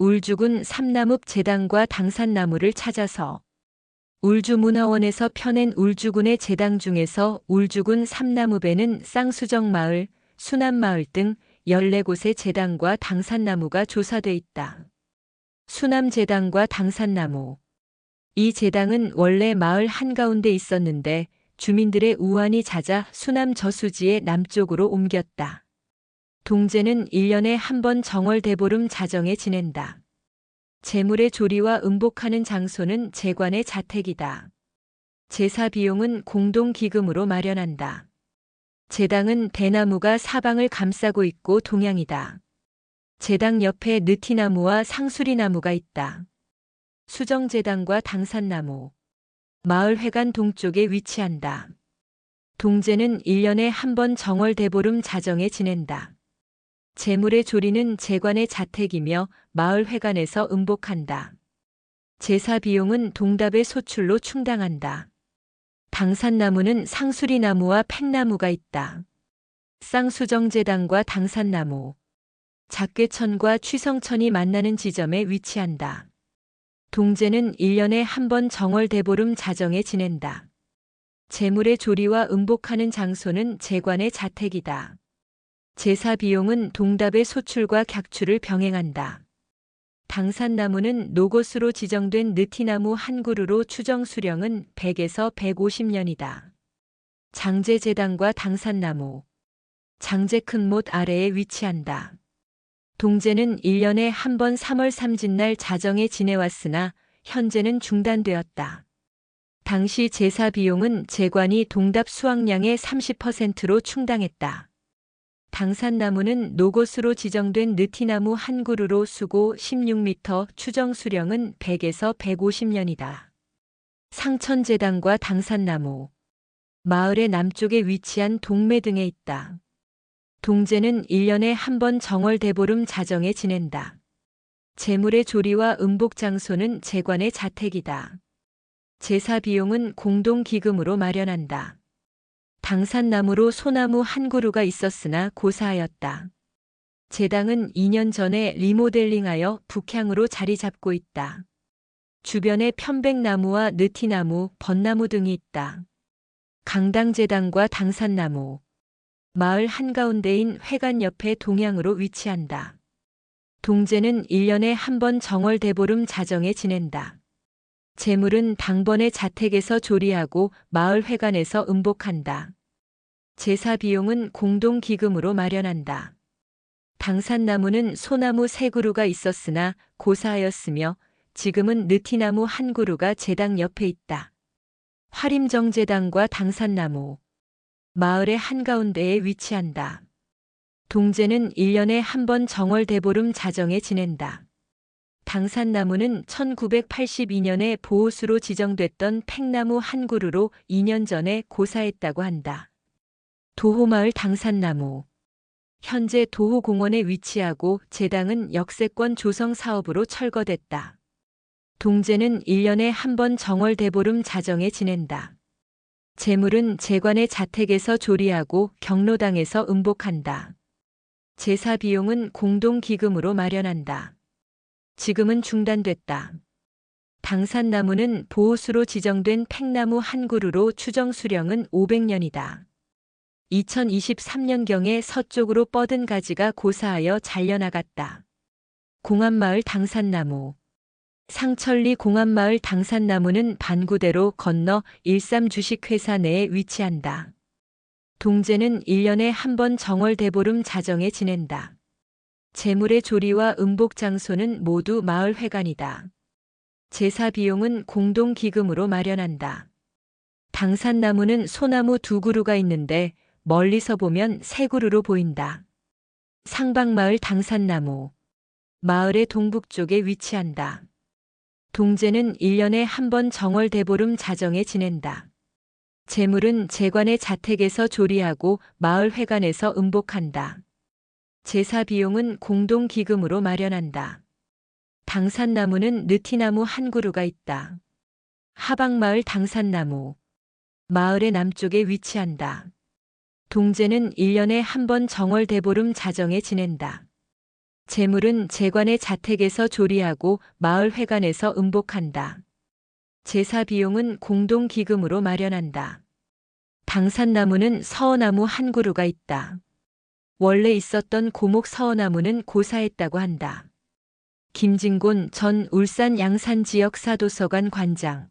울주군 삼나무 재당과 당산나무를 찾아서 울주문화원에서 펴낸 울주군의 재당 중에서 울주군 삼나무배는 쌍수정마을, 수남마을 등 14곳의 재당과 당산나무가 조사돼 있다. 수남재당과 당산나무. 이 재당은 원래 마을 한가운데 있었는데 주민들의 우환이 잦아 수남 저수지의 남쪽으로 옮겼다. 동제는 1년에 한 번 정월 대보름 자정에 지낸다. 재물의 조리와 음복하는 장소는 재관의 자택이다. 제사 비용은 공동기금으로 마련한다. 제당은 대나무가 사방을 감싸고 있고 동양이다. 제당 옆에 느티나무와 상수리나무가 있다. 수정제당과 당산나무. 마을 회관 동쪽에 위치한다. 동제는 1년에 한 번 정월 대보름 자정에 지낸다. 재물의 조리는 재관의 자택이며 마을 회관에서 음복한다. 제사 비용은 동답의 소출로 충당한다. 당산나무는 상수리나무와 팽나무가 있다. 쌍수정제당과 당산나무. 작괴천과 취성천이 만나는 지점에 위치한다. 동제는 1년에 한 번 정월 대보름 자정에 지낸다. 재물의 조리와 음복하는 장소는 재관의 자택이다. 제사 비용은 동답의 소출과 객출을 병행한다. 당산나무는 노곳으로 지정된 느티나무 한 그루로 추정 수령은 100에서 150년이다. 장제재당과 당산나무. 장제 큰 못 아래에 위치한다. 동제는 1년에 한 번 3월 삼진날 자정에 지내왔으나 현재는 중단되었다. 당시 제사 비용은 재관이 동답 수확량의 30%로 충당했다. 당산나무는 노곳으로 지정된 느티나무 한 그루로 수고 16m, 추정 수령은 100에서 150년이다. 상천재당과 당산나무. 마을의 남쪽에 위치한 동매 등에 있다. 동제는 1년에 한 번 정월 대보름 자정에 지낸다. 재물의 조리와 음복 장소는 재관의 자택이다. 제사 비용은 공동기금으로 마련한다. 당산나무로 소나무 한 그루가 있었으나 고사하였다. 제당은 2년 전에 리모델링하여 북향으로 자리 잡고 있다. 주변에 편백나무와 느티나무, 벚나무 등이 있다. 강당제당과 당산나무. 마을 한가운데인 회관 옆에 동양으로 위치한다. 동제는 1년에 한 번 정월 대보름 자정에 지낸다. 재물은 당번의 자택에서 조리하고 마을 회관에서 음복한다. 제사 비용은 공동 기금으로 마련한다. 당산나무는 소나무 세 그루가 있었으나 고사하였으며 지금은 느티나무 한 그루가 제당 옆에 있다. 화림정제당과 당산나무. 마을의 한가운데에 위치한다. 동제는 1년에 한 번 정월 대보름 자정에 지낸다. 당산나무는 1982년에 보호수로 지정됐던 팽나무 한 그루로 2년 전에 고사했다고 한다. 도호마을 당산나무 현재 도호공원에 위치하고 제당은 역세권 조성 사업으로 철거됐다. 동제는 1년에 한 번 정월 대보름 자정에 지낸다. 재물은 재관의 자택에서 조리하고 경로당에서 음복한다. 제사 비용은 공동기금으로 마련한다. 지금은 중단됐다. 당산나무는 보호수로 지정된 팽나무 한 그루로 추정 수령은 500년이다. 2023년경에 서쪽으로 뻗은 가지가 고사하여 잘려나갔다. 공안마을 당산나무 상천리 공안마을 당산나무는 반구대로 건너 일삼 주식회사 내에 위치한다. 동제는 1년에 한 번 정월 대보름 자정에 지낸다. 재물의 조리와 음복 장소는 모두 마을 회관이다. 제사 비용은 공동기금으로 마련한다. 당산나무는 소나무 두 그루가 있는데 멀리서 보면 세 그루로 보인다. 상방마을 당산나무. 마을의 동북쪽에 위치한다. 동제는 1년에 한 번 정월 대보름 자정에 지낸다. 재물은 재관의 자택에서 조리하고 마을 회관에서 음복한다. 제사 비용은 공동 기금으로 마련한다. 당산나무는 느티나무 한 그루가 있다. 하방마을 당산나무. 마을의 남쪽에 위치한다. 동제는 1년에 한 번 정월 대보름 자정에 지낸다. 재물은 재관의 자택에서 조리하고 마을 회관에서 음복한다. 제사 비용은 공동 기금으로 마련한다. 당산나무는 서어나무 한 그루가 있다. 원래 있었던 고목 서어나무는 고사했다고 한다. 김진곤 전 울산 양산 지역 사도서관 관장.